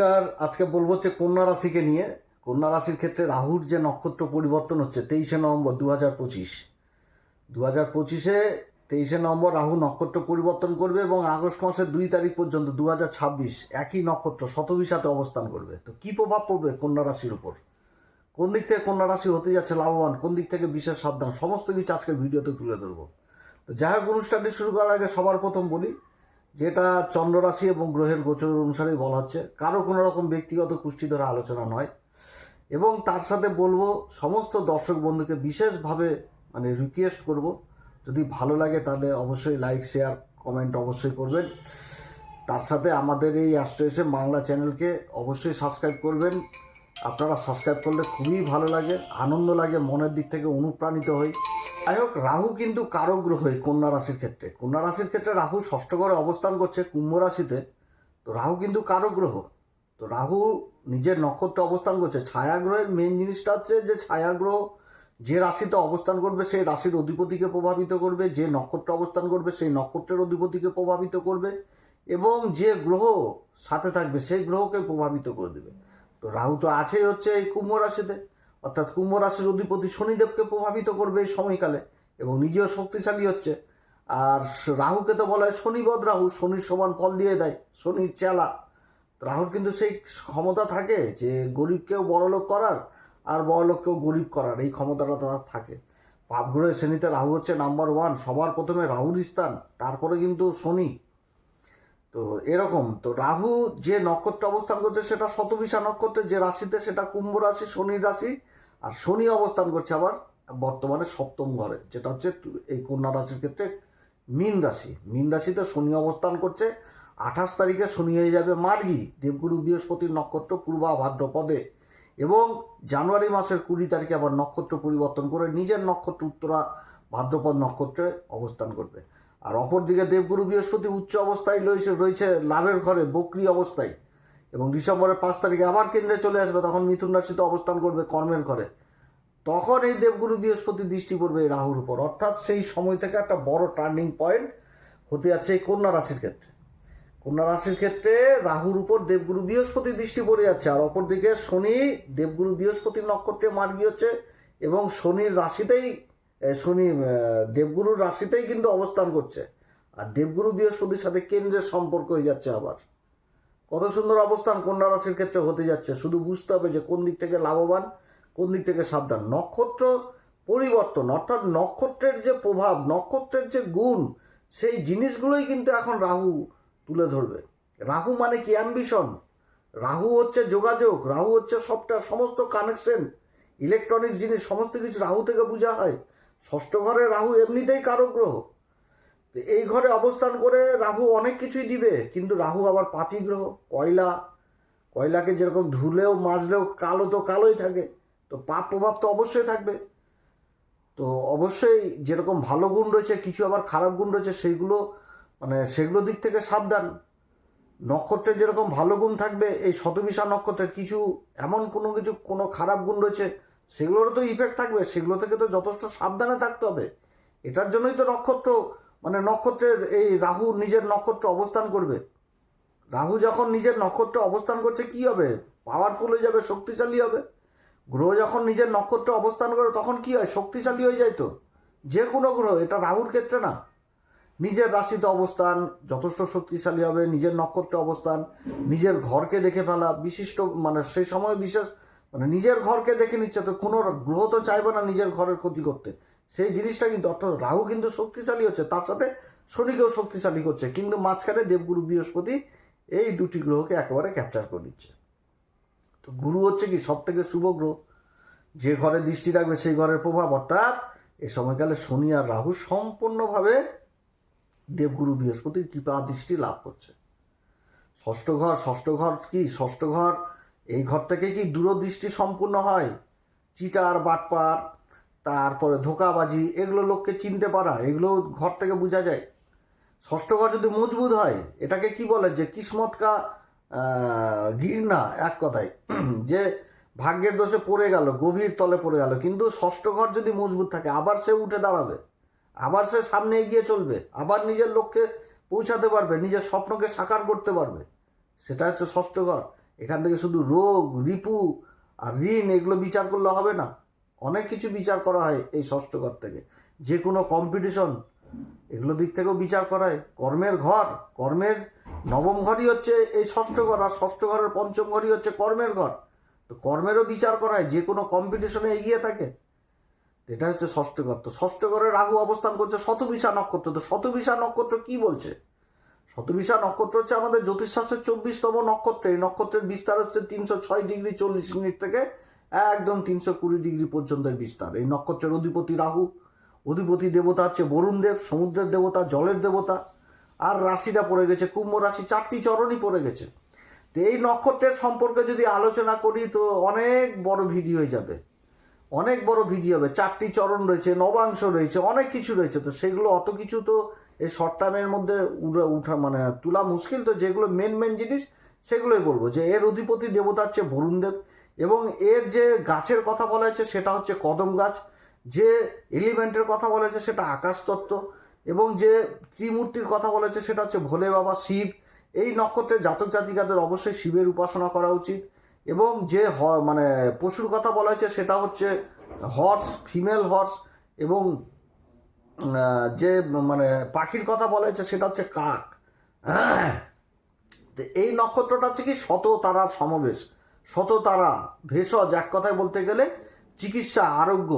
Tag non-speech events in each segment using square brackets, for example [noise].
নমস্কার। আজকে বলব হচ্ছে কন্যা রাশিকে নিয়ে। কন্যা রাশির ক্ষেত্রে রাহুর যে নক্ষত্র পরিবর্তন হচ্ছে তেইশে নভেম্বর দু হাজার পঁচিশ। দু হাজার পঁচিশে তেইশে নভেম্বর রাহু নক্ষত্র পরিবর্তন করবে এবং আগস্ট মাসের দুই তারিখ পর্যন্ত দু হাজার ছাব্বিশ একই নক্ষত্র শতবিশাতে অবস্থান করবে। তো কী প্রভাব পড়বে কন্যা রাশির উপর? কোন দিক থেকে কন্যা রাশি হতে যাচ্ছে লাভবান? কোন দিক থেকে বিশেষ সাবধান? সমস্ত কিছু আজকের ভিডিওতে তুলে ধরবো। তো যাই হোক, অনুষ্ঠানটি শুরু করার আগে সবার প্রথম বলি যেটা চন্দ্র রাশি এবং গ্রহের গোচর অনুসারেই বলা হচ্ছে। কারও কোনো রকম ব্যক্তিগত কুষ্টি ধরে আলোচনা নয়। এবং তার সাথে বলব, সমস্ত দর্শক বন্ধুকে বিশেষভাবে মানে রিকোয়েস্ট করব, যদি ভালো লাগে তাহলে অবশ্যই লাইক শেয়ার কমেন্ট অবশ্যই করবেন। তার সাথে আমাদের এই অ্যাস্ট্রোএসএম বাংলা চ্যানেলকে অবশ্যই সাবস্ক্রাইব করবেন। আপনারা সাবস্ক্রাইব করলে খুবই ভালো লাগে, আনন্দ লাগে, মনের দিক থেকে অনুপ্রাণিত হই। যাই হোক রাহু কিন্তু কারক গ্রহ কন্যা রাশির ক্ষেত্রে। কন্যা রাশির ক্ষেত্রে রাহু ষষ্ঠ ঘরে অবস্থান করছে কুম্ভ রাশিতে। তো রাহু কিন্তু কারক গ্রহ। তো রাহু নিজের নক্ষত্রে অবস্থান করছে। ছায়া গ্রহের মেন জিনিসটা হচ্ছে যে ছায়া গ্রহ যে রাশিতে অবস্থান করবে সেই রাশির অধিপতিকে প্রভাবিত করবে, যে নক্ষত্রে অবস্থান করবে সেই নক্ষত্রের অধিপতিকে প্রভাবিত করবে এবং যে গ্রহ সাথে থাকবে সেই গ্রহকে প্রভাবিত করে দেবে। তো রাহু তো আছেই হচ্ছে এই কুম্ভ রাশিতে। অর্থাৎ কুম্ভ রাশির অধিপতি শনিদেবকে প্রভাবিত করবে এই সময়কালে এবং নিজেও শক্তিশালী হচ্ছে। আর রাহুকে তো বলা হয় শনিবদ রাহু, শনির সমান ফল দিয়ে দেয়, শনির চেলা। রাহুর কিন্তু সেই ক্ষমতা থাকে যে গরিবকেও বড়লোক করার আর বড়লোককেও গরিব করার, এই ক্ষমতাটা তার থাকে। পাপগ্রহের শ্রেণীতে রাহু হচ্ছে নাম্বার ওয়ান সবার প্রথমে রাহুর স্থান, তারপরে কিন্তু শনি। তো এরকম। তো রাহু যে নক্ষত্রে অবস্থান করছে সেটা শতবিশা নক্ষত্রে যে রাশিতে সেটা কুম্ভ রাশি শনির রাশি, আর শনি অবস্থান করছে আবার বর্তমানে সপ্তম ঘরে, যেটা হচ্ছে এই কন্যা রাশির ক্ষেত্রে মীন রাশি। মীন রাশিতে শনি অবস্থান করছে, আঠাশ তারিখে শনি হয়ে যাবে মার্গী, দেবগুরু বৃহস্পতির নক্ষত্র পূর্বা ভাদ্রপদে এবং জানুয়ারি মাসের কুড়ি তারিখে আবার নক্ষত্র পরিবর্তন করে নিজের নক্ষত্র উত্তরা ভাদ্রপদ নক্ষত্রে অবস্থান করবে। আর অপরদিকে দেবগুরু বৃহস্পতি উচ্চ অবস্থায় রয়েছে রয়েছে লাভের ঘরে, বক্রি অবস্থায়। এবং ডিসেম্বরের পাঁচ তারিখে আবার কেন্দ্রে চলে আসবে, তখন মিথুন রাশিতে অবস্থান করবে কর্মের ঘরে। তখন এই দেবগুরু বৃহস্পতি দৃষ্টি পড়বে এই রাহুর উপর। অর্থাৎ সেই সময় থেকে একটা বড় টার্নিং পয়েন্ট হতে যাচ্ছে এই কন্যা রাশির ক্ষেত্রে। কন্যা রাশির ক্ষেত্রে রাহুর উপর দেবগুরু বৃহস্পতি দৃষ্টি পড়ে যাচ্ছে, আর অপরদিকে শনি দেবগুরু বৃহস্পতির নক্ষত্রে মার্গী হচ্ছে এবং শনির রাশিতেই শনি দেবগুরুর রাশিটাই কিন্তু অবস্থান করছে। আর দেবগুরু বৃহস্পতির সাথে কেন্দ্রের সম্পর্ক হয়ে যাচ্ছে আবার। কত সুন্দর অবস্থান কন্যা রাশির ক্ষেত্রে হতে যাচ্ছে। শুধু বুঝতে হবে যে কোন দিক থেকে লাভবান, কোন দিক থেকে সাবধান। নক্ষত্র পরিবর্তন, অর্থাৎ নক্ষত্রের যে প্রভাব, নক্ষত্রের যে গুণ, সেই জিনিসগুলোই কিন্তু এখন রাহু তুলে ধরবে। রাহু মানে কি? অ্যাম্বিশন রাহু হচ্ছে যোগাযোগ, রাহু হচ্ছে সফটওয়্যার সমস্ত কানেকশন ইলেকট্রনিক জিনিস, সমস্ত কিছু রাহু থেকে বোঝা হয়। ষষ্ঠ ঘরে রাহু এমনিতেই কারক গ্রহ। তো এই ঘরে অবস্থান করে রাহু অনেক কিছুই দিবে, কিন্তু রাহু আবার পাপি গ্রহ, কয়লা। কয়লাকে যেরকম ধুলেও, মাজলেও কালো তো কালোই থাকে, তো পাপ প্রভাব তো অবশ্যই থাকবে। তো অবশ্যই যেরকম ভালো গুণ রয়েছে, কিছু আবার খারাপ গুণ রয়েছে সেইগুলো মানে সেগুলো দিক থেকে সাবধান। নক্ষত্রের যেরকম ভালো গুণ থাকবে, এই শতবিশা নক্ষত্রের কিছু, এমন কোনো কিছু, কোনো খারাপ গুণ রয়েছে সেগুলোরও তো ইফেক্ট থাকবে, সেগুলো থেকে তো যথেষ্ট সাবধানে থাকতে হবে। এটার জন্যই তো নক্ষত্র মানে নক্ষত্রের এই রাহু নিজের নক্ষত্র অবস্থান করবে। রাহু যখন নিজের নক্ষত্র অবস্থান করছে, কি হবে? পাওয়ারফুল হয়ে যাবে, শক্তিশালী হবে। গ্রহ যখন নিজের নক্ষত্র অবস্থান করে, তখন কি হয়? শক্তিশালী হয়ে যায় তো। যে কোনো গ্রহ, এটা রাহুর ক্ষেত্রে না। নিজের রাশিতে অবস্থান, যথেষ্ট শক্তিশালী হবে, নিজের নক্ষত্রে অবস্থান, নিজের ঘরকে দেখে ফেলা, বিশিষ্ট মানে সেই সময় বিশেষ মানে নিজের ঘরকে দেখে নিচ্ছে, তো কোনো গ্রহ তো চাইবে না নিজের ঘরের ক্ষতি করতে। সেই জিনিসটা কিন্তু, অর্থাৎ রাহু কিন্তু শক্তিশালী হচ্ছে, তার সাথে শনিকেও শক্তিশালী করছে, কিন্তু মাঝখানে দেবগুরু বৃহস্পতি এই দুটি গ্রহকে একেবারে ক্যাপচার করে দিচ্ছে তো গুরু হচ্ছে কি সব থেকে শুভ গ্রহ। যে ঘরে দৃষ্টি রাখবে সেই ঘরের প্রভাব, অর্থাৎ এ সময়কালে শনি আর রাহু সম্পূর্ণভাবে দেবগুরু বৃহস্পতির কৃপা দৃষ্টি লাভ করছে। ষষ্ঠ ঘর ষষ্ঠ ঘর কি? ষষ্ঠ ঘর এই ঘর থেকে কি দূরদৃষ্টি সম্পূর্ণ হয়? চিটার বাটপার তারপরে ধোকাবাজি এগুলো লোককে চিনতে পারা এগুলো ঘর থেকে বোঝা যায়। ষষ্ঠ ঘর যদি মজবুত হয় এটাকে কি বলে যে কিসমত কা আহ, ঘৃণা এক কথায়। [clears throat] যে ভাগ্যের দোষে পড়ে গেল গভীর তলে পড়ে গেল কিন্তু ষষ্ঠ ঘর যদি মজবুত থাকে আবার সে উঠে দাঁড়াবে আবার সে সামনে এগিয়ে চলবে আবার নিজের লক্ষ্যে পৌঁছাতে পারবে নিজের স্বপ্নকে সাকার করতে পারবে সেটা হচ্ছে ষষ্ঠ ঘর। এখান থেকে শুধু রোগ, রিপু আর ঋণ এগুলো বিচার করলে হবে না। অনেক কিছু বিচার করা হয় এই ষষ্ঠ ঘর থেকে। যে কোনো কম্পিটিশন এগুলো দিক থেকেও বিচার করা হয়। কর্মের ঘর, কর্মের নবম ঘরই হচ্ছে এই ষষ্ঠ ঘর আর ষষ্ঠ ঘরের পঞ্চম ঘরই হচ্ছে কর্মের ঘর। তো কর্মেরও বিচার করা হয় যে কোনো কম্পিটিশনে এগিয়ে থাকে। এটা হচ্ছে ষষ্ঠ ঘর। তো ষষ্ঠ ঘরে রাহু অবস্থান করছে, শতবিশা নক্ষত্র। তো শতবিশা নক্ষত্র কি বলছে? শতবিশা নক্ষত্র হচ্ছে আমাদের জ্যোতিষশাস্ত্রের চব্বিশতম নক্ষত্র। এই নক্ষত্রের বিস্তার হচ্ছে তিনশো ছয় ডিগ্রি চল্লিশ মিনিট থেকে একদম তিনশো কুড়ি ডিগ্রি পর্যন্ত বিস্তার। এই নক্ষত্রের অধিপতি রাহু। অধিপতি দেবতা হচ্ছে বরুণ দেব, সমুদ্রের দেবতা, জলের দেবতা। আর রাশিটা পড়ে গেছে, কুম্ভ রাশি, চারটি চরণই পড়ে গেছে। তো এই নক্ষত্রের সম্পর্কে যদি আলোচনা করি তো অনেক বড় ভিডিও হয়ে যাবে। অনেক বড় ভিডিও হবে। চারটি চরণ রয়েছে, নবাংশ রয়েছে, অনেক কিছু রয়েছে। তো সেগুলো অত কিছু তো এই শর্ট টার্মের মধ্যে উড়ে উঠা মানে তোলা মুশকিল তো যেগুলো মেন মেন জিনিস, সেগুলোই বলব। যে এর অধিপতি দেবতা হচ্ছে বরুণ দেব এবং এর যে গাছের কথা বলা হয়েছে সেটা হচ্ছে কদম গাছ। যে এলিমেন্টের কথা বলা হয়েছে সেটা আকাশ তত্ত্ব এবং যে ত্রিমূর্তির কথা বলা হয়েছে সেটা হচ্ছে ভোলে বাবা শিব। এই নক্ষত্রের জাতক জাতিকাদের অবশ্যই শিবের উপাসনা করা উচিত এবং যে মানে পশুর কথা বলা হয়েছে সেটা হচ্ছে হর্স ফিমেল হর্স এবং যে মানে পাখির কথা বলা হয়েছে সেটা হচ্ছে কাক। তো এই নক্ষত্রটা হচ্ছে কি শত তারার সমাবেশ, শত তারা, ভেষজ এক কথায় বলতে গেলে চিকিৎসা, আরোগ্য।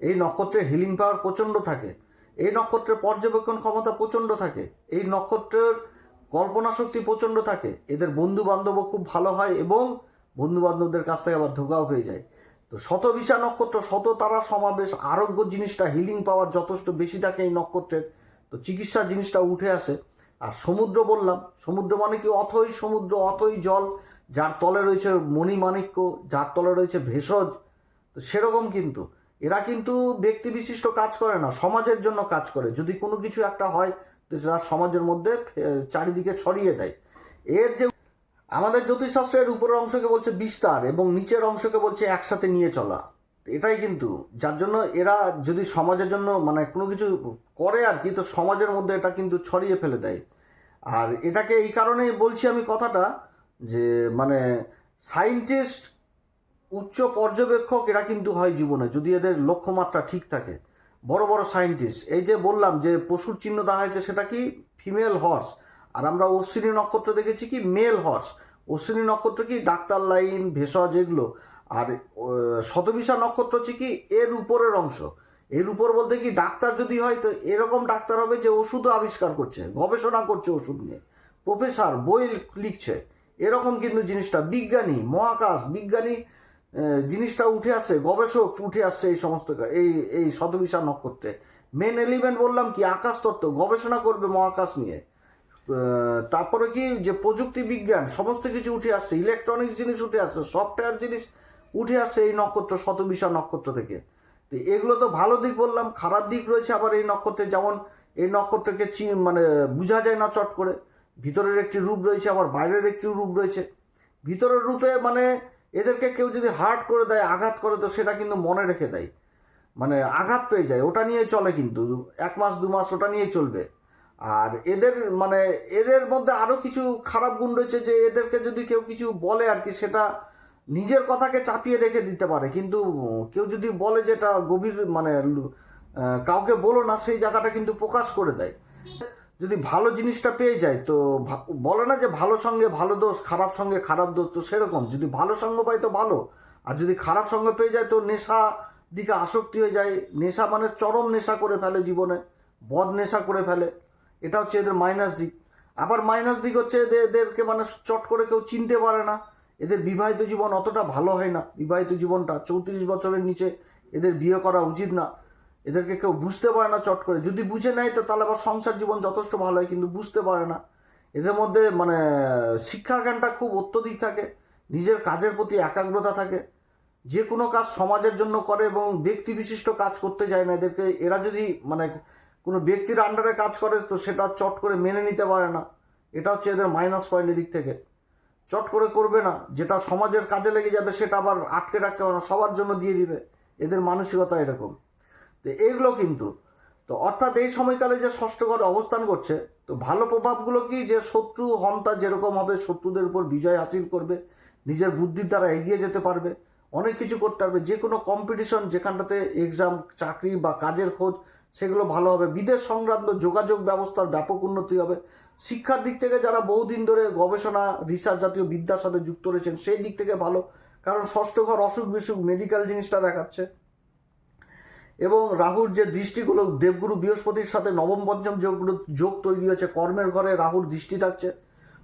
এই নক্ষত্রে হিলিং পাওয়ার প্রচণ্ড থাকে। এই নক্ষত্রের পর্যবেক্ষণ ক্ষমতা প্রচণ্ড থাকে। এই নক্ষত্রের কল্পনা শক্তি প্রচণ্ড থাকে। এদের বন্ধু বান্ধবও খুব ভালো হয় এবং বন্ধু বান্ধবদের কাছ থেকে আবার ধোকাও পেয়ে যায়। তো শত শতবিশা নক্ষত্র, শত তারা সমাবেশ, আরোগ্য জিনিসটা হিলিং পাওয়ার যথেষ্ট বেশি থাকে এই নক্ষত্রের। তো চিকিৎসা জিনিসটা উঠে আসে। আর সমুদ্র বললাম, সমুদ্র মানে কি? অথই সমুদ্র, অথই জল, যার তলে রয়েছে মণিমাণিক্য, যার তলে রয়েছে ভেষজ। তো সেরকম কিন্তু। এরা কিন্তু ব্যক্তি বিশিষ্ট কাজ করে না, সমাজের জন্য কাজ করে। যদি কোনো কিছু একটা হয়, তো সেটা সমাজের মধ্যে চারিদিকে ছড়িয়ে দেয়। এর যে আমাদের জ্যোতিষশাস্ত্রের উপরের অংশকে বলছে বিস্তার এবং নিচের অংশকে বলছে একসাথে নিয়ে চলা। এটাই কিন্তু, যার জন্য এরা যদি সমাজের জন্য মানে কোনো কিছু করে আর কি, তো সমাজের মধ্যে এটা কিন্তু ছড়িয়ে ফেলে দেয়। আর এটাকে এই কারণেই বলছি আমি কথাটা যে মানে সায়েন্টিস্ট, উচ্চ পর্যবেক্ষক এরা কিন্তু হয় জীবনে, যদি এদের লক্ষ্যমাত্রা ঠিক থাকে। বড় বড় সায়েন্টিস্ট, এই যে বললাম যে পশুর চিহ্ন দেওয়া হয়েছে সেটা কি? Female horse. আর আমরা অশ্বিনী নক্ষত্র দেখেছি কি? মেল হর্স অশ্বিনী নক্ষত্র কি? ডাক্তার লাইন, ভেষজ এগুলো। আর শতবিশা নক্ষত্র হচ্ছে কি? এর উপরের অংশ। এর উপর বলতে কি, ডাক্তার যদি হয় তো এরকম ডাক্তার হবে যে ওষুধও আবিষ্কার করছে, গবেষণা করছে ওষুধ নিয়ে। প্রফেসর বই লিখছে। এরকম কিন্তু জিনিসটা। বিজ্ঞানী, মহাকাশ, বিজ্ঞানী জিনিসটা উঠে আসছে, গবেষক উঠে আসছে এই সমস্ত এই এই শতবিশা নক্ষত্রে। মেন এলিমেন্ট বললাম কি? আকাশ তত্ত্ব। গবেষণা করবে মহাকাশ নিয়ে। তারপরে কি যে প্রযুক্তি বিজ্ঞান, সমস্ত কিছু উঠে আসছে ইলেকট্রনিক্স জিনিস উঠে আসছে সফটওয়্যার জিনিস উঠে আসছে এই নক্ষত্র, শতবিশা নক্ষত্র থেকে। তো এগুলো তো ভালো দিক বললাম, খারাপ দিক রয়েছে আবার এই নক্ষত্রে, যেমন এই নক্ষত্রকে চি- মানে বোঝা যায় না চট করে। ভিতরের একটি রূপ রয়েছে, আবার বাইরের একটি রূপ রয়েছে। ভিতরের রূপে মানে এদেরকে কেউ যদি হার্ট করে দেয়, আঘাত করে, তো সেটা কিন্তু মনে রেখে দেয়। মানে আঘাত পেয়ে যায়, ওটা নিয়ে চলে কিন্তু, এক মাস, দু মাস, ওটা নিয়ে চলবে। আর এদের মানে এদের মধ্যে আরও কিছু খারাপ গুণ রয়েছে যে এদেরকে যদি কেউ কিছু বলে আর কি, সেটা নিজের কথাকে চাপিয়ে রেখে দিতে পারে। কিন্তু কেউ যদি বলে যে এটা গভীর মানে কাউকে বলো না, সেই জায়গাটা কিন্তু প্রকাশ করে দেয়। যদি ভালো জিনিসটা পেয়ে যায়, তো বলে না যে ভালো সঙ্গে ভালো দোষ, খারাপ সঙ্গে খারাপ দোষ, তো সেরকম। যদি ভালো সঙ্গ পায় তো ভালো, আর যদি খারাপ সঙ্গ পেয়ে যায় তো নেশা দিকে আসক্তি হয়ে যায়। নেশা মানে চরম নেশা করে ফেলে জীবনে, বদ নেশা করে ফেলে। এটা হচ্ছে এদের মাইনাস দিক। আবার মাইনাস দিক হচ্ছে এদের, এদেরকে মানে চট করে কেউ চিনতে পারে না। এদের বিবাহিত জীবন অতটা ভালো হয় না। বিবাহিত জীবনটা চৌত্রিশ বছরের নিচে এদের বিয়ে করা উচিত না। এদেরকে কেউ বুঝতে পারে না চট করে। যদি বুঝে নেয় তো তাহলে আবার সংসার জীবন যথেষ্ট ভালো হয়, কিন্তু বুঝতে পারে না। এদের মধ্যে মানে শিক্ষা জ্ঞানটা খুব অত্যধিক থাকে। নিজের কাজের প্রতি একাগ্রতা থাকে। যে কোনো কাজ সমাজের জন্য করে এবং ব্যক্তি বিশিষ্ট কাজ করতে যায় না এদেরকে। এরা যদি মানে কোনো ব্যক্তির আন্ডারে কাজ করে তো সেটা চট করে মেনে নিতে পারে না। এটা হচ্ছে এদের মাইনাস পয়েন্টের দিক থেকে। চট করে করবে না, যেটা সমাজের কাজে লেগে যাবে সেটা আবার আটকে রাখতে পারে না, সবার জন্য দিয়ে দিবে। এদের মানসিকতা এরকম। তো এইগুলো কিন্তু, তো অর্থাৎ এই সময়কালে যে ষষ্ঠ ঘরে অবস্থান করছে, তো ভালো প্রভাবগুলো কি যে শত্রু হন্তা যেরকম হবে, শত্রুদের উপর বিজয় হাসিল করবে, নিজের বুদ্ধির দ্বারা এগিয়ে যেতে পারবে, অনেক কিছু করতে পারবে, যে কোনো কম্পিটিশন যেখানটাতে এক্সাম চাকরি বা কাজের খোঁজ সেগুলো ভালো হবে। বিদেশ সংক্রান্ত যোগাযোগ ব্যবস্থার ব্যাপক উন্নতি হবে। শিক্ষার দিক থেকে যারা বহুদিন ধরে গবেষণা রিসার্চ জাতীয় বিদ্যার সাথে যুক্ত রয়েছেন, সেই দিক থেকে ভালো। কারণ ষষ্ঠ ঘর অসুখ বিসুখ মেডিকেল জিনিসটা দেখাচ্ছে। এবং রাহুর যে দৃষ্টিগুলো, দেবগুরু বৃহস্পতির সাথে নবম, পঞ্চম যোগগুলো যোগ তৈরি হয়েছে। কর্মের ঘরে রাহুর দৃষ্টি থাকছে,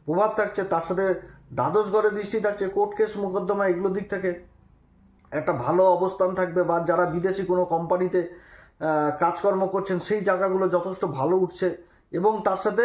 প্রভাব থাকছে, তার সাথে দ্বাদশ ঘরে দৃষ্টি থাকছে, কোর্ট কেস, মোকদ্দমা এগুলো দিক থেকে একটা ভালো অবস্থান থাকবে। বা যারা বিদেশি কোনো কোম্পানিতে কাজকর্ম করছেন, সেই জায়গাগুলো যথেষ্ট ভালো উঠছে এবং তার সাথে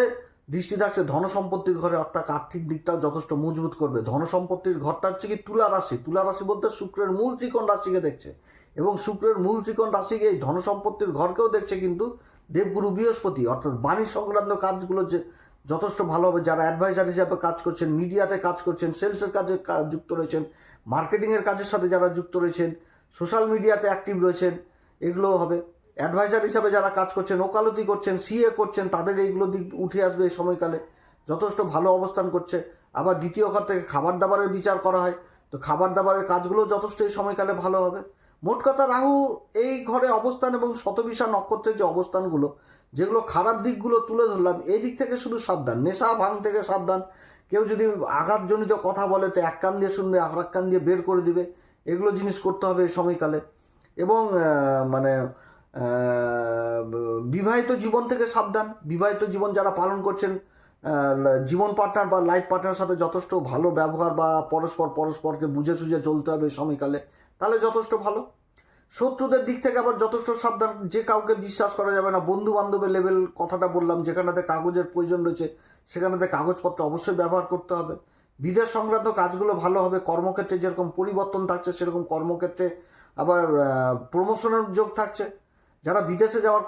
দৃষ্টি থাকছে ধন সম্পত্তির ঘরে, অর্থাৎ আর্থিক দিকটাও যথেষ্ট মজবুত করবে। ধন সম্পত্তির ঘরটা হচ্ছে কি তুলা রাশি। তুলা রাশি বলতে শুক্রের মূল ত্রিকোণ রাশিকে দেখছে এবং শুক্রের মূল ত্রিকোণ রাশিকে এই ধন সম্পত্তির ঘরকেও দেখছে কিন্তু দেবগুরু বৃহস্পতি, অর্থাৎ বাণী সংক্রান্ত কাজগুলো যে যথেষ্ট ভালো হবে। যারা অ্যাডভাইজার হিসাবে কাজ করছেন মিডিয়াতে কাজ করছেন সেলসের কাজে যুক্ত রয়েছেন মার্কেটিংয়ের কাজের সাথে যারা যুক্ত রয়েছেন সোশ্যাল মিডিয়াতে অ্যাক্টিভ রয়েছেন, এগুলোও হবে। অ্যাডভাইজার হিসাবে যারা কাজ করছেন, ওকালতি করছেন সিএ করছেন, তাদের এইগুলো দিক উঠে আসবে এই সময়কালে। যথেষ্ট ভালো অবস্থান করছে। আবার দ্বিতীয় ঘর থেকে খাবার দাবারের বিচার করা হয়। তো খাবার দাবারের কাজগুলো যথেষ্ট এই সময়কালে ভালো হবে। মোট কথা, রাহু এই ঘরে অবস্থান এবং শতবিশা নক্ষত্রের যে অবস্থানগুলো, যেগুলো খারাপ দিকগুলো তুলে ধরলাম, এই দিক থেকে শুধু সাবধান। নেশা ভাঙ থেকে সাবধান। কেউ যদি আঘাতজনিত কথা বলে, তো এক কান দিয়ে শুনবে আর এক কান দিয়ে বের করে দিবে। এগুলো জিনিস করতে হবে এই সময়কালে। এবং মানে বিবাহিত জীবন থেকে সাবধান। বিবাহিত জীবন যারা পালন করছেন জীবন পার্টনার বা লাইফ পার্টনার সাথে যথেষ্ট ভালো ব্যবহার বা পরস্পর পরস্পরকে বুঝে সুঝে চলতে হবে সময়কালে তাহলে যথেষ্ট ভালো। শত্রুদের দিক থেকে আবার যথেষ্ট সাবধান, যে কাউকে বিশ্বাস করা যাবে না। বন্ধু বান্ধবের লেভেল কথাটা বললাম, যেখানেতে কাগজের প্রয়োজন রয়েছে, সেখানেতে কাগজপত্র অবশ্যই ব্যবহার করতে হবে। বিদেশ সংক্রান্ত কাজগুলো ভালো হবে, কর্মক্ষেত্রে যেরকম পরিবর্তন থাকছে, সেরকম কর্মক্ষেত্রে আবার প্রমোশনের যোগ থাকছে। যারা বিদেশে যাওয়ার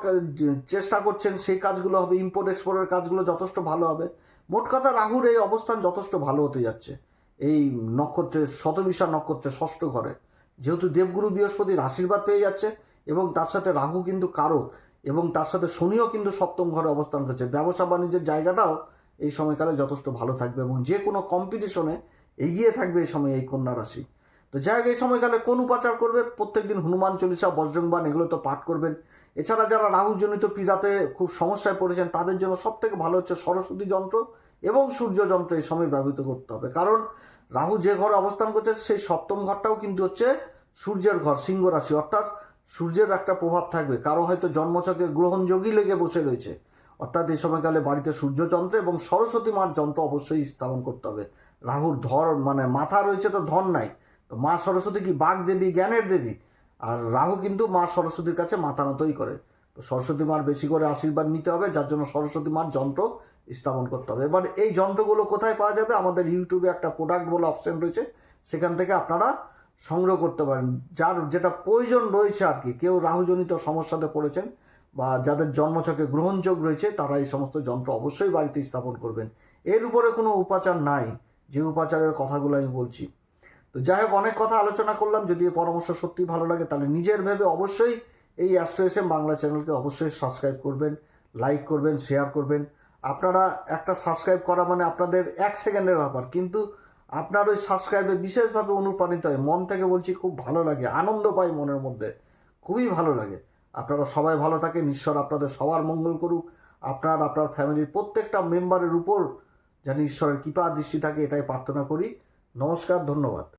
চেষ্টা করছেন, সেই কাজগুলো হবে ইম্পোর্ট এক্সপোর্টের কাজগুলো যথেষ্ট ভালো হবে। মোট কথা রাহুর এই অবস্থান যথেষ্ট ভালো হতে যাচ্ছে। এই নক্ষত্রের শতবিশা নক্ষত্রের ষষ্ঠ ঘরে। যেহেতু দেবগুরু বৃহস্পতির আশীর্বাদ পেয়ে যাচ্ছে এবং তার সাথে রাহু কিন্তু কারক এবং তার সাথে শনিও কিন্তু সপ্তম ঘরে অবস্থান করছে। ব্যবসা বাণিজ্যের জায়গাটাও এই সময়কালে যথেষ্ট ভালো থাকবে এবং যে কোনো কম্পিটিশনে এগিয়ে থাকবে এই সময় এই কন্যা রাশি। তো যাই হোক, এই সময়কালে কোন উপাচার করবে? প্রত্যেকদিন হনুমান চল্লিশা বজ্রংবান এগুলো তো পাঠ করবেন। এছাড়া যারা রাহুজনিত পীড়াতে খুব সমস্যায় পড়েছেন, তাদের জন্য সব থেকে ভালো হচ্ছে সরস্বতী যন্ত্র এবং সূর্য যন্ত্র এই সময় ব্যবহৃত করতে হবে। কারণ রাহু যে ঘরে অবস্থান করছে, সেই সপ্তম ঘরটাও কিন্তু হচ্ছে সূর্যের ঘর, সিংহ রাশি। অর্থাৎ সূর্যের একটা প্রভাব থাকবে। কারও হয়তো জন্মছকে গ্রহণযোগী লেগে বসে রয়েছে। অর্থাৎ এই সময়কালে বাড়িতে সূর্যযন্ত্র এবং সরস্বতী মার যন্ত্র অবশ্যই স্থাপন করতে হবে। রাহুর ধর মানে মাথা রয়েছে তো ধন নাই। মা সরস্বতী কি বাঘ দেবী, জ্ঞানের দেবী? আর রাহু কিন্তু মা সরস্বতীর কাছে মাথা নতই করে। তো সরস্বতী মার বেশি করে আশীর্বাদ নিতে হবে, যার জন্য সরস্বতী মার যন্ত্র স্থাপন করতে হবে। এবার এই যন্ত্রগুলো কোথায় পাওয়া যাবে? আমাদের ইউটিউবে একটা প্রোডাক্ট বলে অপশন রয়েছে। সেখান থেকে আপনারা সংগ্রহ করতে পারেন। যার যেটা প্রয়োজন রয়েছে আর কি। কেউ রাহুজনিত সমস্যাতে পড়েছেন বা যাদের জন্মছকে গ্রহণযোগ রয়েছে, তারা এই সমস্ত যন্ত্র অবশ্যই বাড়িতে স্থাপন করবেন। এর উপরে কোনো উপাচার নাই। যে উপাচারের কথাগুলো আমি বলছি। তো যাই হোক, অনেক কথা আলোচনা করলাম। যদি এই পরামর্শ সত্যি ভালো লাগে, তাহলে নিজের ভেবে অবশ্যই এই অ্যাস্ট্রো এস বাংলা চ্যানেলকে অবশ্যই সাবস্ক্রাইব করবেন লাইক করবেন শেয়ার করবেন। আপনারা একটা সাবস্ক্রাইব করা মানে আপনাদের এক সেকেন্ডের ব্যাপার। কিন্তু আপনার ওই সাবস্ক্রাইবে বিশেষভাবে অনুপ্রাণিত হয় মন থেকে বলছি, খুব ভালো লাগে। আনন্দ পাই মনের মধ্যে। খুবই ভালো লাগে। আপনারা সবাই ভালো থাকেন। ঈশ্বর আপনাদের সবার মঙ্গল করুক। আপনার আপনার ফ্যামিলির প্রত্যেকটা মেম্বারের উপর যেন ঈশ্বরের কৃপা দৃষ্টি থাকে, এটাই প্রার্থনা করি। নমস্কার, ধন্যবাদ।